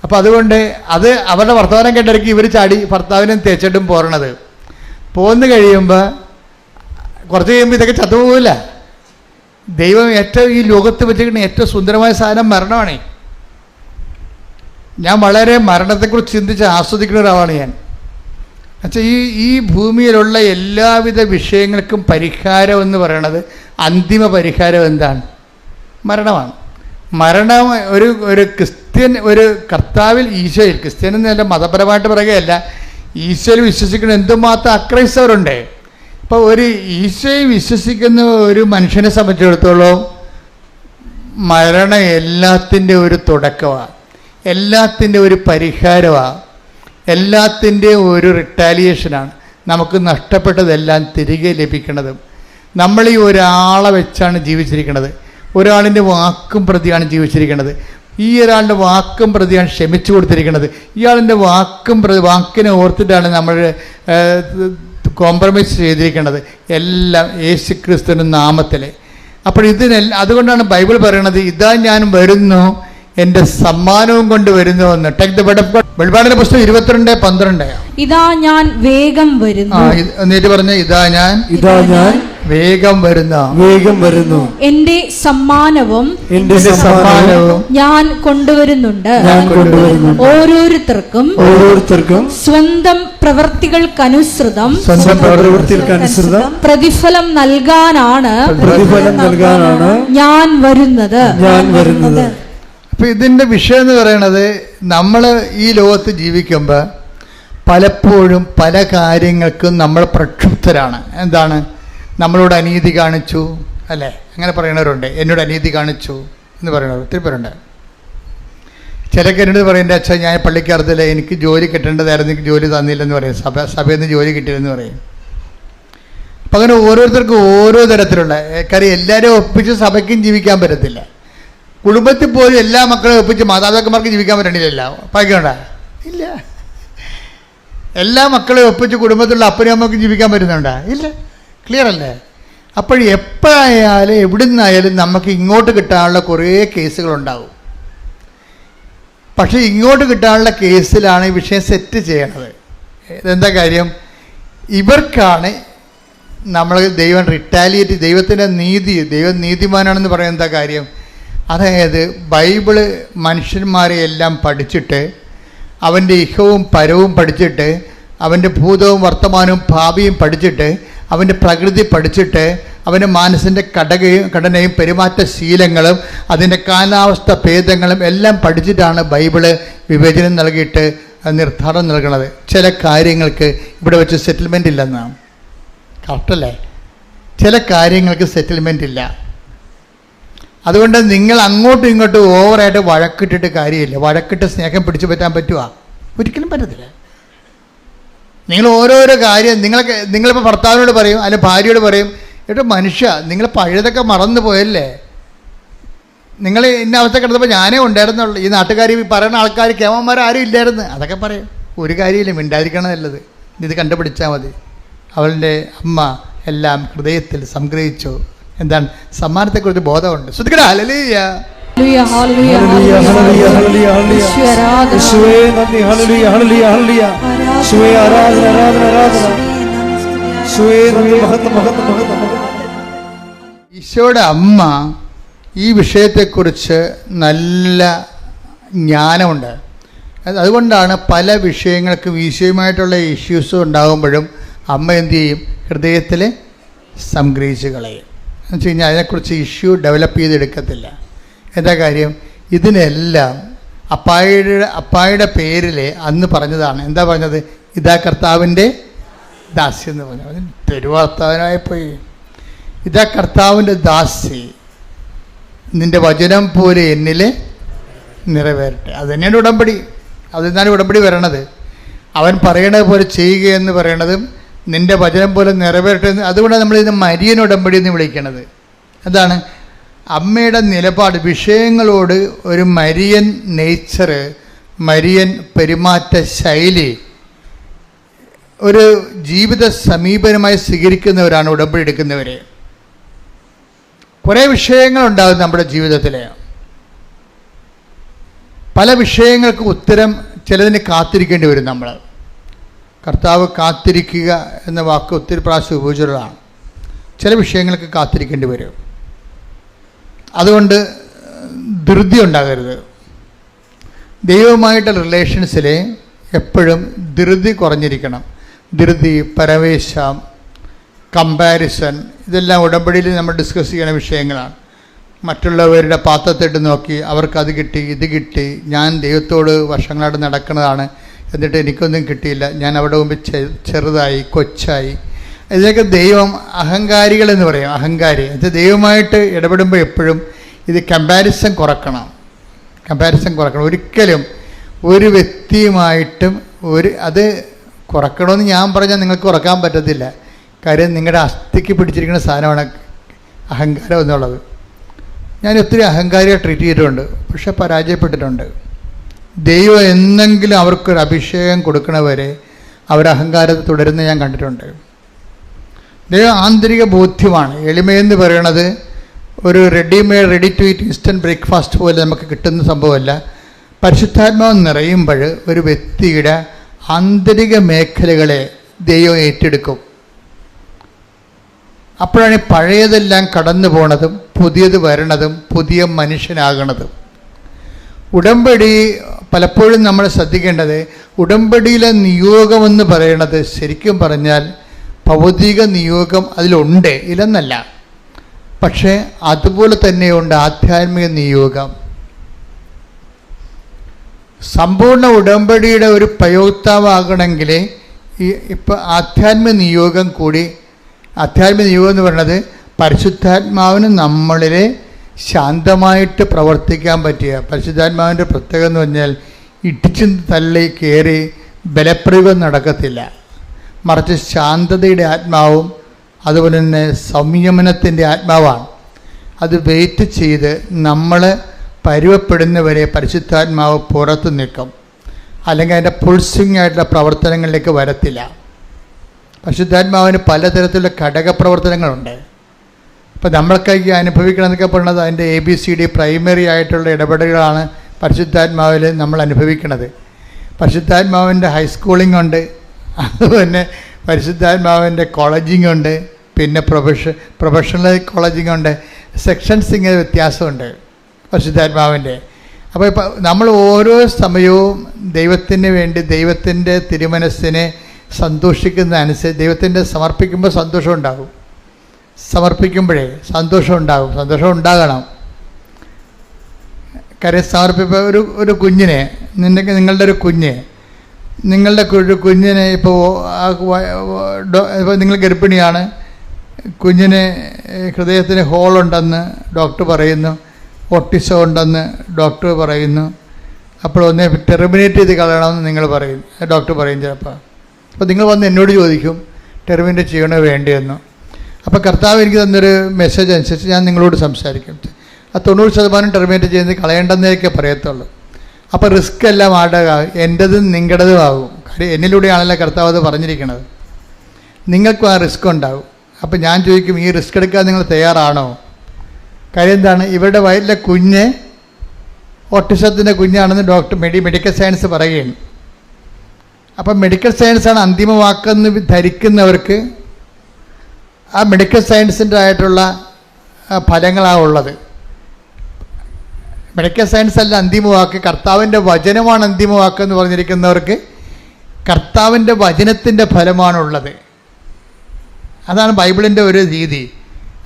അപ്പം അതുകൊണ്ട് അത് അവരുടെ വർത്തമാനം കേട്ടിടയ്ക്ക് ഇവർ ചാടി ഭർത്താവിനും തേച്ചിട്ടും പോരണത്. പോന്നു കഴിയുമ്പോൾ കുറച്ച് കഴിയുമ്പോൾ ഇതൊക്കെ ചത്തുപോകില്ല ദൈവം ഏറ്റവും ഈ ലോകത്ത് വെച്ചിരിക്കുന്ന ഏറ്റവും സുന്ദരമായ സാധനം മരണമാണ്. ഞാൻ വളരെ മരണത്തെക്കുറിച്ച് ചിന്തിച്ച് ആസ്വദിക്കുന്ന ഒരാളാണ് ഞാൻ. അച്ഛാ ഈ ഈ ഭൂമിയിലുള്ള എല്ലാവിധ വിഷയങ്ങൾക്കും പരിഹാരം എന്ന് പറയണത് അന്തിമ പരിഹാരം എന്താണ്? മരണമാണ്. മരണം ഒരു ഒരു ക്രിസ്ത്യൻ ഒരു കർത്താവിൽ ഈശോയിൽ ക്രിസ്ത്യൻ എന്നല്ല മതപരമായിട്ട് പറയുകയല്ല. ഈശോയിൽ വിശ്വസിക്കുന്ന എന്തുമാത്രം അക്രൈസ്തവരുണ്ട്? ഇപ്പോൾ ഒരു ഈശോയിൽ വിശ്വസിക്കുന്ന ഒരു മനുഷ്യനെ സംബന്ധിച്ചിടത്തോളം മരണം എല്ലാത്തിന്റെ ഒരു തുടക്കമാണ് എല്ലാത്തിന്റെ ഒരു പരിഹാരമാണ് എല്ലാത്തിന്റെ ഒരു റിട്ടാലിയേഷനാണ് നമുക്ക് നഷ്ടപ്പെട്ടതെല്ലാം തിരികെ ലഭിക്കുന്നതും നമ്മൾ ഈ ഒരാളെ വെച്ചാണ് ജീവിച്ചിരിക്കുന്നത് ഒരാളിന്റെ വാക്കും പ്രതിയാണ് ജീവിച്ചിരിക്കുന്നത്. ഈ ഒരാളുടെ വാക്കും പ്രതിയാണ് ക്ഷമിച്ചു കൊടുത്തിരിക്കുന്നത്. ഇയാളിന്റെ വാക്കും പ്രതി വാക്കിനെ ഓർത്തിട്ടാണ് നമ്മൾ കോംപ്രമൈസ് ചെയ്തിരിക്കുന്നത്. എല്ലാം യേശു ക്രിസ്തുവിന്റെ നാമത്തിലെ. അപ്പോൾ ഇതിനെല്ലാം അതുകൊണ്ടാണ് ബൈബിൾ പറയണത് ഇതാ ഞാൻ വരുന്നു എന്റെ സമ്മാനവും കൊണ്ട് വരുന്നു എന്ന് take the bed of God വെളിപാടിന്റെ പുസ്തകം ഇരുപത്തിരണ്ട് പന്ത്രണ്ട്. ഇതാ ഞാൻ വേഗം ആ വരുന്നു ഇത് എന്നിട്ട് പറഞ്ഞ ഇതാ ഞാൻ. ഇതാ ഞാൻ വേഗം വരുന്ന. വേഗം വരുന്നു. എന്റെ സമ്മാനവും എന്റെ എന്റെ സമ്മാനവും ഞാൻ കൊണ്ടുവരുന്നുണ്ട്. ഞാൻ കൊണ്ടുവരുന്നു ഓരോരുത്തർക്കും ഓരോരുത്തർക്കും സ്വന്തം പ്രവർത്തികൾക്കനുസൃതം സ്വന്തം പ്രവൃത്തികൾക്കനുസൃതം പ്രതിഫലം നൽകാനാണ് പ്രതിഫലം നൽകാനാണ് ഞാൻ വരുന്നത്. ഞാൻ വരുന്നത്. അപ്പൊ ഇതിന്റെ വിഷയം എന്ന് പറയുന്നത് നമ്മൾ ഈ ലോകത്ത് ജീവിക്കുമ്പോൾ പലപ്പോഴും പല കാര്യങ്ങൾക്കും നമ്മൾ പ്രക്ഷുബ്ധരാണ്. എന്താണ്? നമ്മളോട് അനീതി കാണിച്ചു അല്ലേ? അങ്ങനെ പറയണവരുണ്ട്. എന്നോട് അനീതി കാണിച്ചു എന്ന് പറയുന്നവർ ഒത്തിരി പേരുണ്ട്. ചിലക്ക് എന്നോട് പറയുന്നത് അച്ഛാ ഞാൻ പള്ളിക്കറുത്തില്ല എനിക്ക് ജോലി കിട്ടേണ്ടതായിരുന്നു. എനിക്ക് ജോലി തന്നില്ലെന്ന് പറയും. സഭ സഭയിൽ നിന്ന് ജോലി കിട്ടിയില്ലെന്ന് പറയും. അപ്പം അങ്ങനെ ഓരോരുത്തർക്കും ഓരോ തരത്തിലുള്ള കാര്യം എല്ലാവരും ഒപ്പിച്ച് സഭയ്ക്കും ജീവിക്കാൻ പറ്റത്തില്ല. കുടുംബത്തിൽ പോലും എല്ലാ മക്കളെ ഒപ്പിച്ച് മാതാപിതാക്കന്മാർക്ക് ജീവിക്കാൻ പറ്റണില്ല പായ്ക്കണ്ട ഇല്ല. എല്ലാ മക്കളെ ഒപ്പിച്ച് കുടുംബത്തിലുള്ള അപ്പനും അമ്മയ്ക്ക് ജീവിക്കാൻ പറ്റുന്നുണ്ടോ? ഇല്ല. ക്ലിയർ അല്ലേ? അപ്പോൾ എപ്പോഴായാലും എവിടെ നിന്നായാലും നമുക്ക് ഇങ്ങോട്ട് കിട്ടാനുള്ള കുറേ കേസുകളുണ്ടാവും. പക്ഷേ ഇങ്ങോട്ട് കിട്ടാനുള്ള കേസിലാണ് ഈ വിഷയം സെറ്റ് ചെയ്യണത്. ഇതെന്താ കാര്യം? ഇവർക്കാണ് നമ്മൾ ദൈവം റിറ്റാലിയേറ്റ് ദൈവത്തിന്റെ നീതി ദൈവം നീതിമാനാണെന്ന് പറയുന്ന എന്താ കാര്യം? അതായത് ബൈബിൾ മനുഷ്യന്മാരെ എല്ലാം പഠിച്ചിട്ട് അവന്റെ ഇഹവും പരവും പഠിച്ചിട്ട് അവന്റെ ഭൂതവും വർത്തമാനവും ഭാവിയും പഠിച്ചിട്ട് അവന്റെ പ്രകൃതി പഠിച്ചിട്ട് അവന്റെ മനസ്സിന്റെ ഘടകയും ഘടനയും പെരുമാറ്റ ശീലങ്ങളും അതിന്റെ കാലാവസ്ഥ ഭേദങ്ങളും എല്ലാം പഠിച്ചിട്ടാണ് ബൈബിൾ വിവേചനം നൽകിയിട്ട് നിർദ്ധാരണം നൽകുന്നത് ചില കാര്യങ്ങൾക്ക് ഇവിടെ വെച്ച് സെറ്റിൽമെന്റ് ഇല്ലെന്നാണ്. കറക്റ്റല്ലേ ചില കാര്യങ്ങൾക്ക് സെറ്റിൽമെന്റ് ഇല്ല. അതുകൊണ്ട് നിങ്ങൾ അങ്ങോട്ടും ഇങ്ങോട്ടും ഓവറായിട്ട് വഴക്കിട്ടിട്ട് കാര്യമില്ല. വഴക്കിട്ട് സ്നേഹം പിടിച്ചു പറ്റാൻ പറ്റുമോ ഒരിക്കലും പറ്റത്തില്ല. നിങ്ങൾ ഓരോരോ കാര്യം നിങ്ങൾക്ക് നിങ്ങളിപ്പോൾ ഭർത്താവിനോട് പറയും അല്ലെങ്കിൽ ഭാര്യയോട് പറയും ഏട്ടോ മനുഷ്യ നിങ്ങൾ പഴയതൊക്കെ മറന്നു പോയല്ലേ? നിങ്ങൾ ഇന്ന അവസ്ഥ കിടന്നപ്പോൾ ഞാനേ ഉണ്ടായിരുന്നുള്ളൂ. ഈ നാട്ടുകാർ ഈ പറയുന്ന ആൾക്കാർ കേമന്മാർ ആരും ഇല്ലായിരുന്നു. അതൊക്കെ പറയും. ഒരു കാര്യമില്ല മിണ്ടായിരിക്കണം നല്ലത്. ഇത് കണ്ടുപിടിച്ചാൽ മതി. അവളുടെ അമ്മ എല്ലാം ഹൃദയത്തിൽ സംഗ്രഹിച്ചു. എന്താണ്? സമ്മാനത്തെക്കുറിച്ച് ബോധമുണ്ട്. മഹത്വം ഈശോയുടെ അമ്മ ഈ വിഷയത്തെക്കുറിച്ച് നല്ല ജ്ഞാനമുണ്ട്. അത് അതുകൊണ്ടാണ് പല വിഷയങ്ങൾക്കും ഈശോയുമായിട്ടുള്ള ഇഷ്യൂസ് ഉണ്ടാകുമ്പോഴും അമ്മ എന്തു ചെയ്യും? ഹൃദയത്തിൽ സംഗ്രഹിച്ച് കളയും. എന്ന് വെച്ച് കഴിഞ്ഞാൽ അതിനെക്കുറിച്ച് ഇഷ്യൂ ഡെവലപ്പ് ചെയ്തെടുക്കത്തില്ല. എന്താ കാര്യം? ഇതിനെല്ലാം അപ്പായുടെ അപ്പായുടെ പേരിൽ അന്ന് പറഞ്ഞതാണ്. എന്താ പറഞ്ഞത്? ഇതാ കർത്താവിന്റെ ദാസ്യം എന്ന് പറഞ്ഞു. തെരുവാർത്താവിനായിപ്പോയി ഇതാ കർത്താവിന്റെ ദാസി. നിന്റെ വചനം പോലെ എന്നിൽ നിറവേറട്ടെ. അത് തന്നെയാണ് ഉടമ്പടി. അത് തന്നെയാണ് ഉടമ്പടി വരണത്? അവൻ പറയണത് പോലെ ചെയ്യുക എന്ന് പറയണതും നിന്റെ വചനം പോലെ നിറവേറട്ടെ അതുകൊണ്ടാണ് നമ്മൾ ഇതിനെ മരിയൻ ഉടമ്പടി എന്ന് വിളിക്കണത്. അതാണ് അമ്മയുടെ നിലപാട്. വിഷയങ്ങളോട് ഒരു മരിയൻ നേച്ചർ മരിയൻ പെരുമാറ്റ ശൈലി ഒരു ജീവിത സമീപനമായി സ്വീകരിക്കുന്നവരാണ് ഉടമ്പടി എടുക്കുന്നവർ കുറേ വിഷയങ്ങളുണ്ടാകും നമ്മുടെ ജീവിതത്തിൽ പല വിഷയങ്ങൾക്ക് ഉത്തരം ചിലതിന് കാത്തിരിക്കേണ്ടി വരും നമ്മൾ കർത്താവ് കാത്തിരിക്കുക എന്ന വാക്ക് ഒത്തിരി പ്രാവശ്യം ഉപയോഗിച്ചിട്ടുള്ളതാണ്. ചില വിഷയങ്ങൾക്ക് കാത്തിരിക്കേണ്ടി വരും. അതുകൊണ്ട് ധൃതി ഉണ്ടാകരുത്. ദൈവവുമായിട്ടുള്ള റിലേഷൻസിൽ എപ്പോഴും ധൃതി കുറഞ്ഞിരിക്കണം. ധൃതി പരവേശം കമ്പാരിസൺ ഇതെല്ലാം ഉടമ്പടിയിൽ നമ്മൾ ഡിസ്കസ് ചെയ്യുന്ന വിഷയങ്ങളാണ്. മറ്റുള്ളവരുടെ പാത്രത്തിട്ട് നോക്കി അവർക്കത് കിട്ടി ഇത് കിട്ടി ഞാൻ ദൈവത്തോട് വർഷങ്ങളായിട്ട് നടക്കുന്നതാണ്. എന്നിട്ട് എനിക്കൊന്നും കിട്ടിയില്ല. ഞാൻ അവിടെ മുമ്പ് ചെറുതായി കൊച്ചായി. ഇതിനൊക്കെ ദൈവം അഹങ്കാരികളെന്ന് പറയും. അഹങ്കാരി. അത് ദൈവമായിട്ട് ഇടപെടുമ്പോൾ എപ്പോഴും ഇത് കമ്പാരിസൺ കുറക്കണം. കമ്പാരിസൺ കുറക്കണം. ഒരിക്കലും ഒരു വ്യക്തിയുമായിട്ടും ഒരു അത് കുറക്കണമെന്ന് ഞാൻ പറഞ്ഞാൽ നിങ്ങൾക്ക് കുറയ്ക്കാൻ പറ്റത്തില്ല. കാര്യം നിങ്ങളുടെ അസ്ഥിക്ക് പിടിച്ചിരിക്കുന്ന സാധനമാണ് അഹങ്കാരം എന്നുള്ളത്. ഞാൻ ഒത്തിരി അഹങ്കാരിയെ ട്രീറ്റ് ചെയ്തിട്ടുണ്ട്. പക്ഷെ പരാജയപ്പെട്ടിട്ടുണ്ട്. ദൈവം എന്നെങ്കിലും അവർക്കൊരു അഭിഷേകം കൊടുക്കണവരെ അവർ അഹങ്കാരത്തെ തുടരുന്ന ഞാൻ കണ്ടിട്ടുണ്ട്. ദൈവം ആന്തരിക ബോധ്യമാണ്. എളിമയെന്ന് പറയണത് ഒരു readymade ready to eat instant breakfast പോലെ നമുക്ക് കിട്ടുന്ന സംഭവമല്ല. പരിശുദ്ധാത്മാവ് നിറയുമ്പോൾ ഒരു വ്യക്തിയുടെ ആന്തരിക മേഖലകളെ ദൈവം ഏറ്റെടുക്കും. അപ്പോഴാണ് പഴയതെല്ലാം കടന്നു പോണതും പുതിയത് വരണതും പുതിയ മനുഷ്യനാകണതും. ഉടമ്പടി പലപ്പോഴും നമ്മൾ ശ്രദ്ധിക്കേണ്ടത് ഉടമ്പടിയിലെ നിയോഗമെന്ന് പറയുന്നത് ശരിക്കും പറഞ്ഞാൽ ഭൗതിക നിയോഗം അതിലുണ്ട് ഇല്ലെന്നല്ല. പക്ഷേ അതുപോലെ തന്നെയുണ്ട് ആധ്യാത്മിക നിയോഗം. സമ്പൂർണ ഉടമ്പടിയുടെ ഒരു പ്രയോക്താവാകണമെങ്കിൽ ഈ ഇപ്പം ആധ്യാത്മിക നിയോഗം കൂടി ആധ്യാത്മിക നിയോഗം എന്ന് പറയുന്നത് പരിശുദ്ധാത്മാവിന് നമ്മളിൽ ശാന്തമായിട്ട് പ്രവർത്തിക്കാൻ പറ്റിയ പരിശുദ്ധാത്മാവിന്റെ പ്രത്യേകത എന്ന് പറഞ്ഞാൽ ഇടിച്ചു തള്ളി കയറി ബലപ്രയോഗം നടക്കത്തില്ല. മറിച്ച് ശാന്തതയുടെ ആത്മാവും അതുപോലെ തന്നെ സംയമനത്തിന്റെ ആത്മാവാണ്. അത് വെയിറ്റ് ചെയ്ത് നമ്മൾ പരുവപ്പെടുന്നവരെ പരിശുദ്ധാത്മാവ് പുറത്ത് നിൽക്കും. അല്ലെങ്കിൽ അതിന്റെ പുൾസിങ് ആയിട്ടുള്ള പ്രവർത്തനങ്ങളിലേക്ക് വരത്തില്ല. പരിശുദ്ധാത്മാവിന് പലതരത്തിലുള്ള ഘടകപ്രവർത്തനങ്ങളുണ്ട്. ഇപ്പോൾ നമ്മൾക്ക് ഈ അനുഭവിക്കണമെന്നൊക്കെ പറയുന്നത് അതിന്റെ A B C D primary ആയിട്ടുള്ള ഇടപെടലുകളാണ് പരിശുദ്ധാത്മാവിൽ നമ്മൾ അനുഭവിക്കുന്നത് പരിശുദ്ധാത്മാവിന്റെ ഹൈസ്കൂളിംഗ് ഉണ്ട്. അതുപോലെ പരിശുദ്ധാത്മാവിന്റെ കോളേജിങ് ഉണ്ട്. പിന്നെ പ്രൊഫഷ പ്രൊഫഷണൽ കോളേജിങ് ഉണ്ട്. സെക്ഷൻസ് ഇങ്ങനെ വ്യത്യാസമുണ്ട് പരിശുദ്ധാത്മാവിന്റെ അപ്പോൾ ഇപ്പം നമ്മൾ ഓരോ സമയവും ദൈവത്തിന് വേണ്ടി ദൈവത്തിന്റെ തിരുമനസ്സിനെ സന്തോഷിക്കുന്ന അനുസരിച്ച് ദൈവത്തിന്റെ സമർപ്പിക്കുമ്പോൾ സന്തോഷം ഉണ്ടാകും. സമർപ്പിക്കുമ്പോഴേ സന്തോഷം ഉണ്ടാകും സന്തോഷം ഉണ്ടാകണം കാര്യം സമർപ്പിപ്പോൾ ഒരു ഒരു കുഞ്ഞിനെ നിന്റെ നിങ്ങളുടെ ഒരു കുഞ്ഞ് നിങ്ങളുടെ ഒരു കുഞ്ഞിനെ ഇപ്പോൾ ഇപ്പോൾ നിങ്ങൾ ഗർഭിണിയാണ്. കുഞ്ഞിന് ഹൃദയത്തിന് ഹോളുണ്ടെന്ന് ഡോക്ടർ പറയുന്നു. ഒട്ടിസം ഉണ്ടെന്ന് ഡോക്ടർ പറയുന്നു. അപ്പോൾ ഒന്നേ ടെർമിനേറ്റ് ചെയ്ത് കളയണമെന്ന് നിങ്ങൾ പറയും ഡോക്ടർ പറയും ചിലപ്പോൾ. അപ്പോൾ നിങ്ങൾ വന്ന് എന്നോട് ചോദിക്കും ടെർമിനേറ്റ് ചെയ്യണോ വേണ്ടിയെന്ന് അപ്പോൾ കർത്താവ് എനിക്ക് തന്നൊരു മെസ്സേജ് അനുസരിച്ച് ഞാൻ നിങ്ങളോട് സംസാരിക്കും. ആ തൊണ്ണൂറ് ശതമാനം ടെർമിനേറ്റ് ചെയ്യുന്നത് കളയേണ്ടെന്നേക്കെ പറയത്തുള്ളൂ. അപ്പോൾ റിസ്ക് എല്ലാം ആടുക എന്റെതും നിങ്ങളുടേതും ആകും. കാര്യം എന്നിലൂടെയാണല്ലോ കർത്താവ് അത് പറഞ്ഞിരിക്കുന്നത് നിങ്ങൾക്കും ആ റിസ്ക് ഉണ്ടാകും. അപ്പോൾ ഞാൻ ചോദിക്കും ഈ റിസ്ക് എടുക്കാൻ നിങ്ങൾ തയ്യാറാണോ? കാര്യം എന്താണ്? ഇവരുടെ വയറ്റിലെ കുഞ്ഞ് ഓട്ടിസത്തിന്റെ കുഞ്ഞാണെന്ന് ഡോക്ടർ മെഡി മെഡിക്കൽ സയൻസ് പറയുകയാണ്. അപ്പം മെഡിക്കൽ സയൻസാണ് അന്തിമ വാക്കെന്ന് ധരിക്കുന്നവർക്ക് ആ മെഡിക്കൽ സയൻസിന്റെ ആയിട്ടുള്ള ഫലങ്ങളാണ് ഉള്ളത്. മെഡിക്കൽ സയൻസ് അല്ല അന്തിമവാക്ക്. കർത്താവിന്റെ വചനമാണ് അന്തിമവാക്ക് എന്ന് പറഞ്ഞിരിക്കുന്നവർക്ക് കർത്താവിന്റെ വചനത്തിന്റെ ഫലമാണുള്ളത്. അതാണ് ബൈബിളിന്റെ ഒരു രീതി.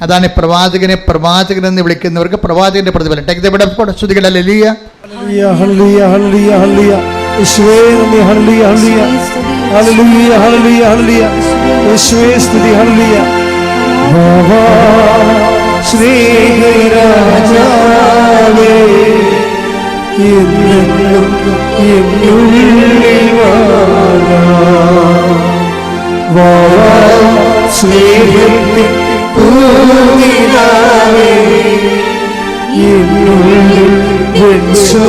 അതാണ് പ്രവാചകനെ പ്രവാചകൻ എന്ന് വിളിക്കുന്നവർക്ക് പ്രവാചകന്റെ പ്രതിഫലം. ടേക്ക് ഇവിടെ ശ്രുതികൾ അല്ലിയ ഹല്ലേലൂയ, ഹല്ലേലൂയ, ഹല്ലേലൂയ, ഹല്ലേലൂയ. യേശുവേ നന്ദി, hallelujah, hallelujah. Hallelujah, hallelujah, hallelujah. യേശുവേ സ്തുതി, ഹല്ലേലൂയ. സ്നേഹരാജാവേ, എന്നെന്നും എന്നുള്ളിൽ സ്നേഹത്തിൻ പൂനിലാവേ, എന്നുള്ളിൽ വെൺശോഭയേക